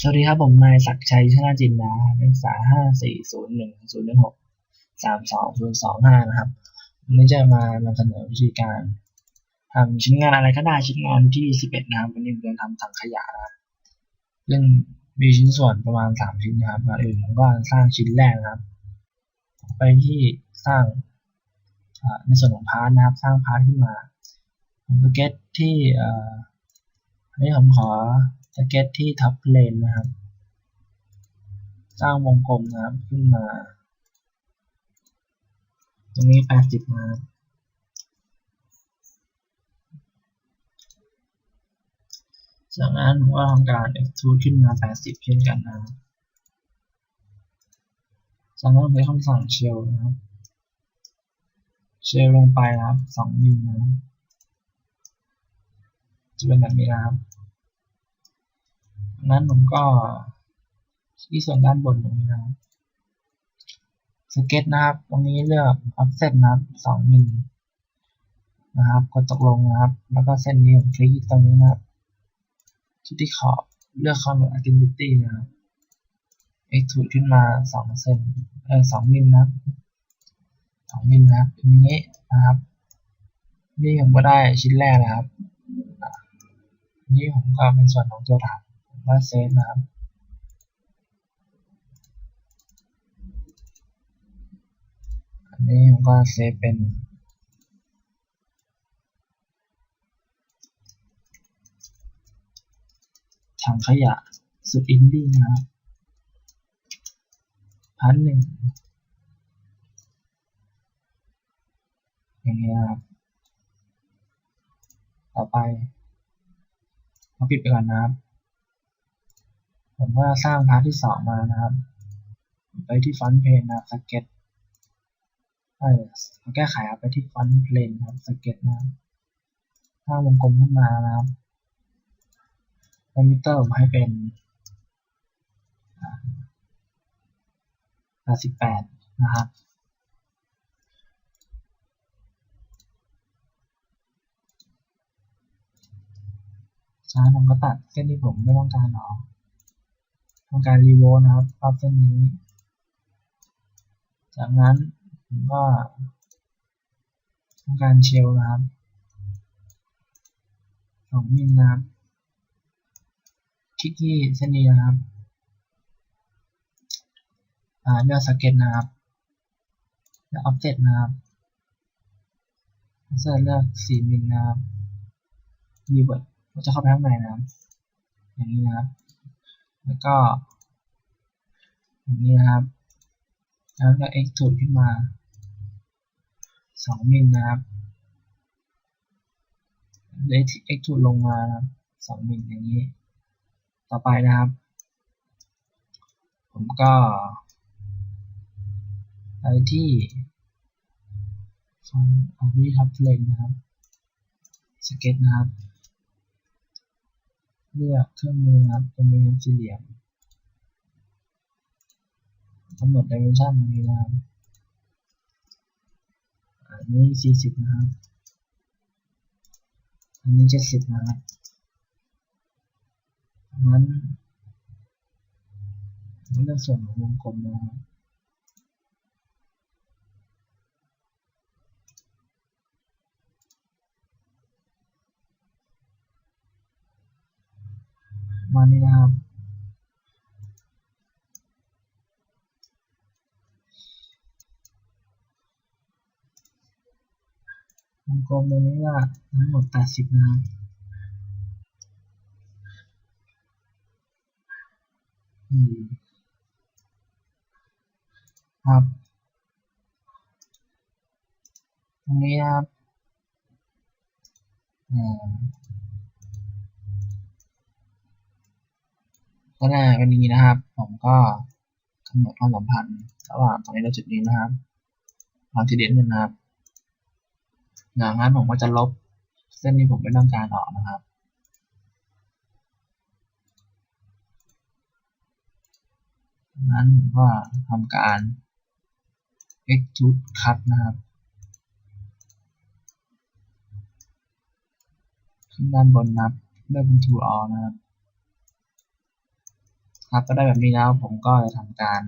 สวัสดีครับ ผมนายศักดิ์ชัยชนะจินดานักศึกษาห้าสี่ศูนย์หนึ่งศูนย์หนึ่งหกสามสองศูนย์สองห้านะครับวันนี้จะมานำเสนอวิธีการทำชิ้นงานอะไรก็ได้ชิ้นงานที่สิบเอ็ดนะครับวันนี้ผมจะทำถังขยะนะซึ่งมีชิ้นส่วนประมาณสามชิ้นนะครับก่อนอื่นผมก็สร้างชิ้นแรกนะครับ ไปที่สร้างในส่วนของพาร์ทนะครับ สร้างพาร์ทขึ้นมาผมก็เก็ตที่ นนี้ผมขอจะเก็ตที่ท็อปเพลนนะครับ สร้างวงกลมนะครับขึ้นมา ตรงนี้แปดสิบนะครับจากนั้นผมก็ทำการ extrude ขึ้นมาแปดสิบเช่นกันนะครับจากนั้นผมใช้คำสั่ง shell นะครับ shell ลงไปนะครับสองมิลนะครับ จะเป็นแบบนี้นะครับนั้นผมก็ที่ส่วนด้านบนตรงนี้นะครับสเก็ตนะครับ ตรงนี้เลือก offset นะครับสองมิลนะครับ กดตกลงนะครับ แล้วก็เส้นนี้ผมคลิกตรงนี้นะครับที่ที่ขอบเลือก color identity นะครับ extrude ขึ้นมาสองเซนเออสองมิลนะครับสองมิลนะครับทีนี้นะครับ นี่ผมก็ได้ชิ้นแรกนะครับ นี่ผมก็เป็นส่วนของตัวถังผมก็เซฟนะครับอันนี้ผมก็เซฟเป็นถังขยะสุดอินดี้นะครับพันหนึ่งอย่างนี้นะครับต่อไป เราปิดไปก่อนนะครับ ผมก็สร้างพาร์ทที่สองมานะครับ ไปที่ฟอนต์เพลนนะครับสเก็ตเออเราแก้ไขครับไปที่ฟอนต์เพลนครับสเก็ตนะครับสร้างวงกลมขึ้นมานะครับพารามิเตอร์ผมให้เป็น88นะครับ ช้าผมก็ตัดเส้นที่ผมไม่ต้องการออกทำการรีโวนะครับรอบเส้นนี้ จากนั้นผมก็ทำการเชลนะครับสองมิลนะครับคลิกที่เส้นนี้นะครับเลือกสเก็ตนะครับเลือกออฟเซตนะครับเสร็จเลือกสี่มิลนะครับรีเวิร์ด ก็จะเข้าไปข้างในนะครับ อย่างนี้นะครับ แล้วก็อย่างนี้นะครับ แล้วก็ extrude ขึ้นมา2มิลนะครับแล้ว extrude ลงมานะครับ2มิลอย่างนี้ ต่อไปนะครับ ผมก็ไปที่ฟังเอาที่ทับเลนนะครับ สเก็ตนะครับ เลือกเครื่องมือนะครับตัวนี้สี่เหลี่ยมกำหนด dimension ตรงนี้นะครับอันนี้40นะครับ อันนี้70นะครับงั้นเลือกส่วนของวงกลมนะครับ มานี่นะครับวงกลมตรงนี้ก็ทั้งหมด 80 นะครับครับ ตรงนี้นะครับอ่า ก็ได้เป็นอย่างนี้นะครับ ผมก็กำหนดความสัมพันธ์ระหว่างตรงนี้และจุดนี้นะครับความที่เด่นนะครับอย่างนั้นผมก็จะลบเส้นที่ผมไม่ต้องการออกนะครับนั้นผมก็ทำการ extrude cut นะครับขึ้นด้านบนนะครับเลือกเป็น tool all นะครับ ครับก็ได้แบบนี้แล้วผมก็จะทำการ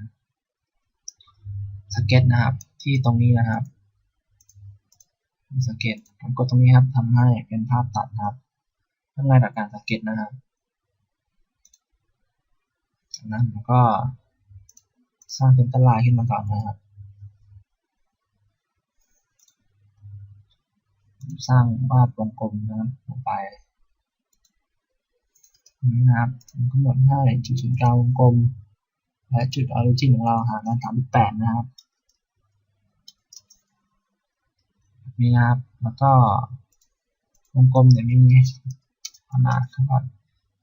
สเก็ตนะครับที่ตรงนี้นะครับสเก็ตผมกดตรงนี้ครับทำให้เป็นภาพตัดครับเพื่อง่ายต่อการสเก็ตนะครับจากนั้นผมก็สร้างเส้นตาลายขึ้นมาก่อนนะครับ สร้างวาดวงกลมนะครับลงไป นี้นะครับกำหนดให้จุดศูนย์กลางวงกลม และจุดออริจินของเราหางกัน38นะครับนี่นะครับ แล้วก็วงกลมเนี่ยมีขนาดทั้งหมด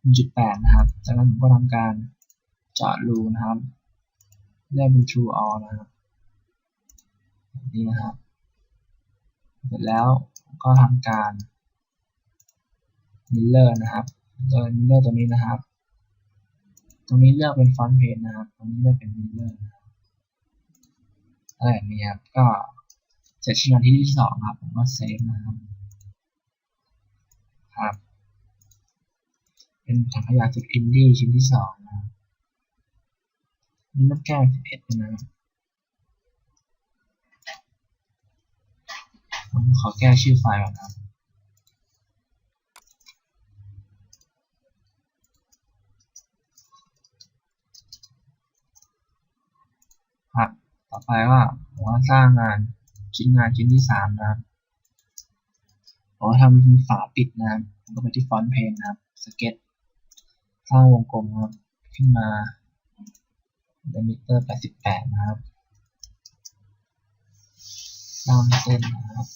1.8 นะครับ จากนั้นผมก็ทำการเจาะรูนะครับเรียกเป็น true all นะครับนี้นะครับ เสร็จแล้วก็ทำการ mirror นะครับ โดย mirror ตัวนี้นะครับ ตรงนี้เลือกเป็น front page นะครับ ตรงนี้เลือกเป็น mirror นะครับอะไรแบบนี้ครับ ก็เสร็จชิ้นงานที่ที่สองครับ ผมก็เซฟนะครับ ครับ เป็นถังขยะจุดอินดี้ชิ้นที่สองนะครับนี่นับแก้สิบเอ็ดนะครับผมขอแก้ชื่อไฟล์ก่อนนะครับ ครับ ต่อไปว่าผมว่าสร้างงานชิ้นงานชิ้นที่สามนะครับผมทำฝาปิดนะครับผมก็ไปที่ฟอนต์เพนนะครับสเก็ตสร้างวงกลมครับขึ้นมาเดมิเตอร์ 88 นะครับสร้างเส้นนะครับ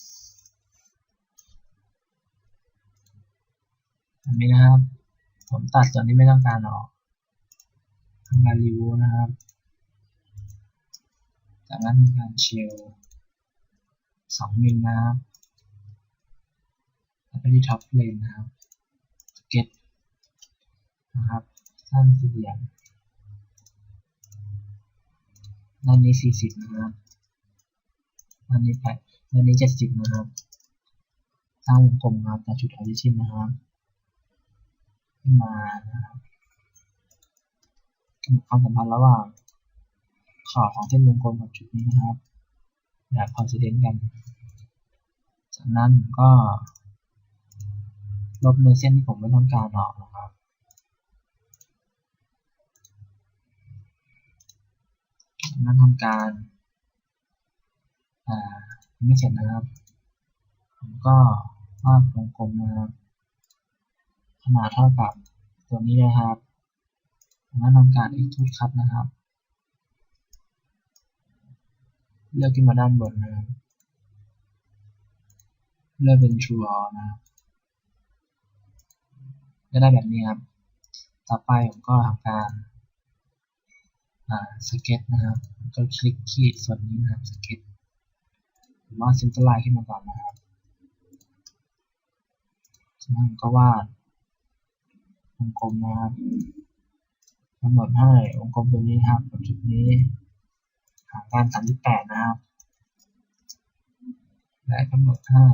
อันนี้นะครับ ผมตัดตัวนี้ไม่ต้องการออกทำการรีวิวนะครับ จากนั้นทำการเชลสองมิลนะครับแล้วไปที่ท็อปเลนนะครับสเก็ตนะครับสร้างสี่เหลี่ยมด้านนี้40นะครับด้านนี้8ด้านนี้70นะครับสร้างวงกลมครับตัดจุดออริจินนะครับขึ้นมานะครับกำหนดความสัมพันธ์ระหว่าง ขอบของเส้นวงกลมกับจุดนี้นะครับแบบคอนซิเดนต์กัน จากนั้นก็ลบเนื้อเส้นที่ผมไม่ต้องการออกนะครับ จากนั้นทำการ อ่า ไม่เสร็จนะครับ ผมก็วาดวงกลมนะครับขนาดเท่ากับตัวนี้นะครับนั้นทำการ extrude cut นะครับ เลือกขึ้นมาด้านบนนะครับ เลือกเป็น true all นะครับจะได้แบบนี้ครับ ต่อไปผมก็ทำการสเก็ตนะครับ ก็คลิกที่ส่วนนี้นะครับสเก็ตผมวาดเส้นตลายขึ้นมาก่อนนะครับจากนั้นก็วาดวงกลมนะครับกำหนดให้วงกลมตัวนี้ครับกับจุดนี้ ห่างกัน38นะครับ และกำหนดให้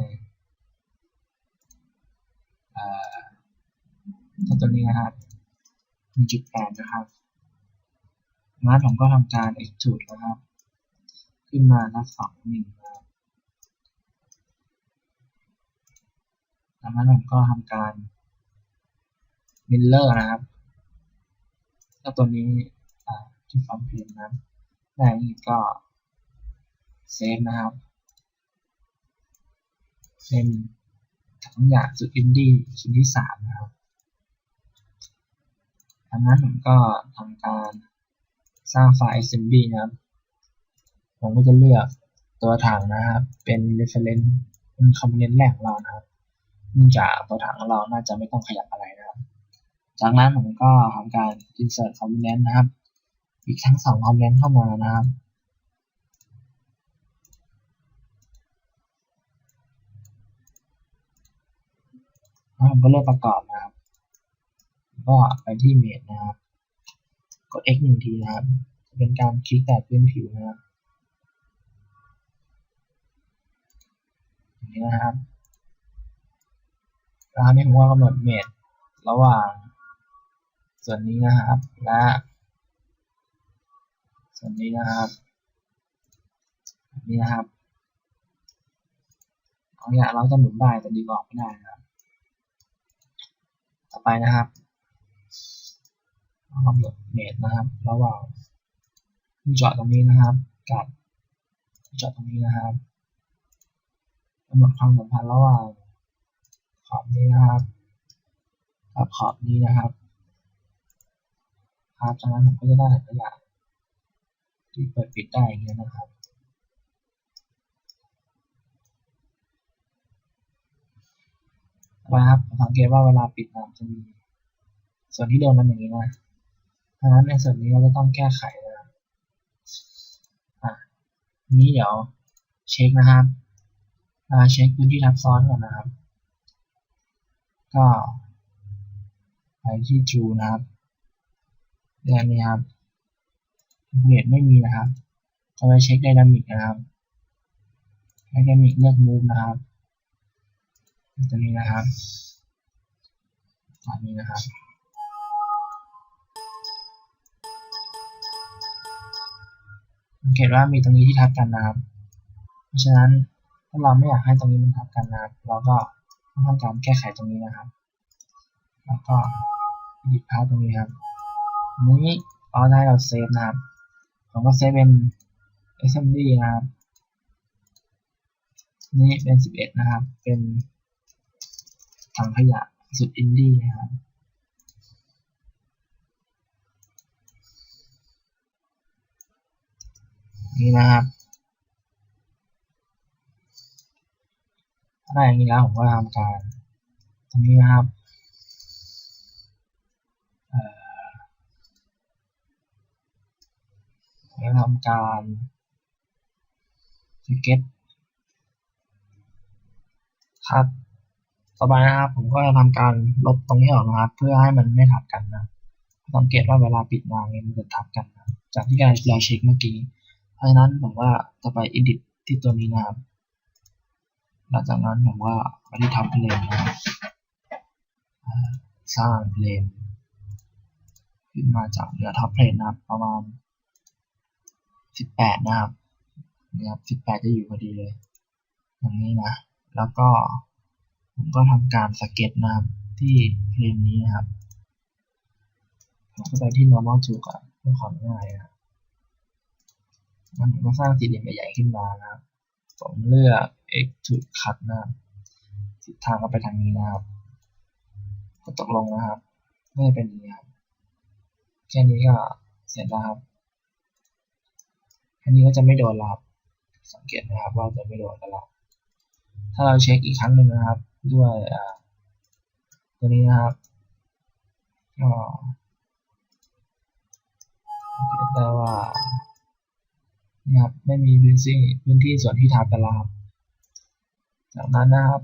ตัวนี้นะครับ1.8นะครับงั้นผมก็ทำการ extrude นะครับ ขึ้นมาทักสองหนึ่งนะครับจากนั้นผมก็ทำการ mirror นะครับแล้วตัวนี้ที่ฟอนต์เพนนะครับ ได้นี้ก็เซฟนะครับเป็นถังขยะจุดอินดี้ชิ้นที่สามนะครับดังนั้นผมก็ทำการสร้างไฟล์ SMB นะครับ ผมก็จะเลือกตัวถังนะครับ เป็น reference เป็น component แรกของเรานะครับเนื่องจากตัวถังของเราน่าจะไม่ต้องขยับอะไรนะครับ จากนั้นผมก็ทำการ insert component นะครับ อีกทั้งสอง component เข้ามานะครับแล้วผมก็เลือกประกอบนะครับ ก็ไปที่เมดนะครับ กด x หนึ่งทีนะครับจะเป็นการคลิกแต่พื้นผิวนะครับอย่างนี้นะครับแล้วนี้ผมก็กำหนดเมดระหว่างส่วนนี้นะครับ และ แบบนี้นะครับแบบนี้นะครับเอาอย่างเราจะหมุนได้แต่ดีกว่าไม่ได้นะครับ ต่อไปนะครับเรากำหนดเมตรนะครับ ระหว่างเจาะตรงนี้นะครับ กับเจาะตรงนี้นะครับกำหนดความสัมพันธ์ระหว่างขอบนี้นะครับกับขอบนี้นะครับ ครับจากนั้นผมก็จะได้ตัวอย่าง ที่เปิดปิดได้อย่างนี้นะครับนะครับสังเกตว่าเวลาปิดนะจะมีส่วนที่โดนมันอย่างนี้นะเพราะฉะนั้นในส่วนนี้เราจะต้องแก้ไขนะอะนี้เดี๋ยวเช็คนะครับเช็คพื้นที่ทับซ้อนก่อนนะครับ ก็ไปที่ True นะครับเดือนนี้ครับ เรทไม่มีนะครับก็ไปเช็คไดนามิกนะครับไดนามิกเลือก Move นะครับตัวนี้นะครับตอนนี้นะครับสังเกตว่ามีตรงนี้ที่ทับกันนะครับ เพราะฉะนั้นถ้าเราไม่อยากให้ตรงนี้มันทับกันนะครับ เราก็ต้องทำการแก้ไขตรงนี้นะครับ แล้วก็หยิบพาตรงนี้ครับนี้เอาได้เราเซฟนะครับ ผมก็เซฟเป็น assembly นะครับ นี่เป็น 11 นะครับ เป็นถังขยะสุดอินดี้นะครับนี่นะครับถ้าได้อย่างนี้แล้วผมก็ทำการ ตรงนี้นะครับะทำการสเก็ตครับต่อไปนะครับ ผมก็จะทำการลบตรงนี้ออกนะครับ เพื่อให้มันไม่ทับกันนะสังเกตว่าเวลาปิดมาเนี่ยมันจะทับกันนะจากที่การเราเช็คเมื่อกี้ เพราะฉะนั้นผมว่าจะไป edit ที่ตัวนี้นะครับ หลังจากนั้นผมว่าไปที่ท็อปเพลนนะสร้างเพลนขึ้นมาจากเหนือท็อปเพลนนะครับประมาณ สิบแปดนะครับนี่ครับสิบแปดจะอยู่พอดีเลยอย่างนี้นะ แล้วก็ผมก็ทำการสเก็ตนะครับที่เพลนนี้นะครับผมก็ไปที่ normal to ก่อนเพื่อความง่ายนะงั้นผมก็สร้างสี่เหลี่ยมใหญ่ๆขึ้นมานะครับผมเลือก extrude cut นะครับทิศทางก็ไปทางนี้นะครับก็ตกลงนะครับไม่เป็นอย่างนี้ครับแค่นี้ก็เสร็จแล้วครับ อันนี้ก็จะไม่โดนลับสังเกตนะครับว่าจะไม่โดนกันละถ้าเราเช็คอีกครั้งหนึ่งนะครับ ด้วยตัวนี้นะครับก็ได้ว่านี่ครับไม่มีพื้นที่พื้นที่ส่วนที่ทับกันแล้วครับ จากนั้นนะครับ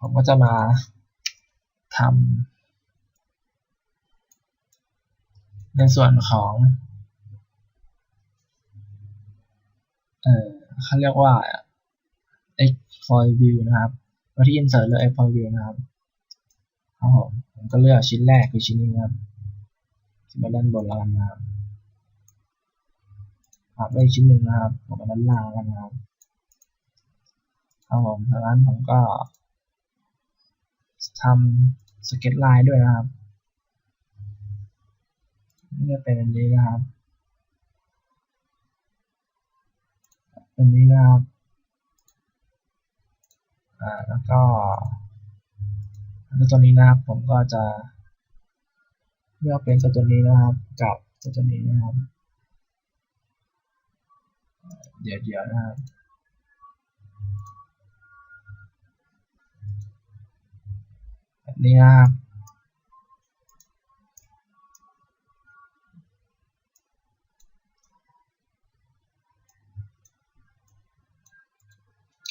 ผมก็จะมาทำในส่วนของ เออเขาเรียกว่า x foil view นะครับมาที่ insert เลือก x foil view นะครับครับผมผมก็เลือกชิ้นแรกคือชิ้นนี้ครับชิ้นมาด้านบนแล้วกันนะครับครับได้ชิ้นหนึ่งนะครับผมมาด้านล่างกันนะครับครับผมจากนั้นผมก็ทำสเก็ตไลน์ด้วยนะครับนี่เป็นอันนี้นะครับ อันนี้นะครับอ่าแล้วก็แล้วตัวนี้นะครับผมก็จะเลือกเป็นตัวนี้นะครับ กับตัวนี้นะครับ เดี๋ยวเดี๋ยวนะครับแบบนี้นะครับ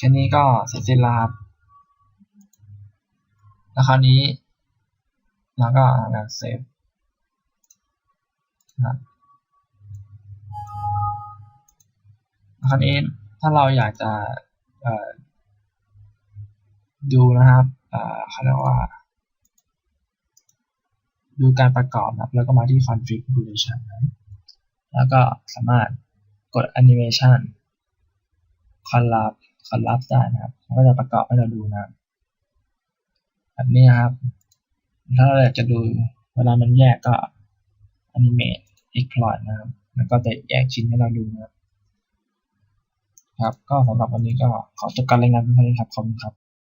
แค่นี้ก็เสร็จสิ้นแล้วครับแล้วคราวนี้เราก็แบบเซฟนะคราวนี้ถ้าเราอยากจะดูนะครับเขาเรียกว่า ดูการประกอบนะแล้วก็มาที่ configuration นแล้วก็สามารถกด animation คอลลาบ คอลลาบได้นะครับมันก็จะประกอบให้เราดูนะครับแบบนี้ครับ ถ้าเราอยากจะดูเวลามันแยกก็ animate exploit นะครับมันก็จะแยกชิ้นให้เราดูนะครับครับ ก็สำหรับวันนี้ก็ขอจบการรายงานเพียงเท่านี้ครับขอบคุณครับ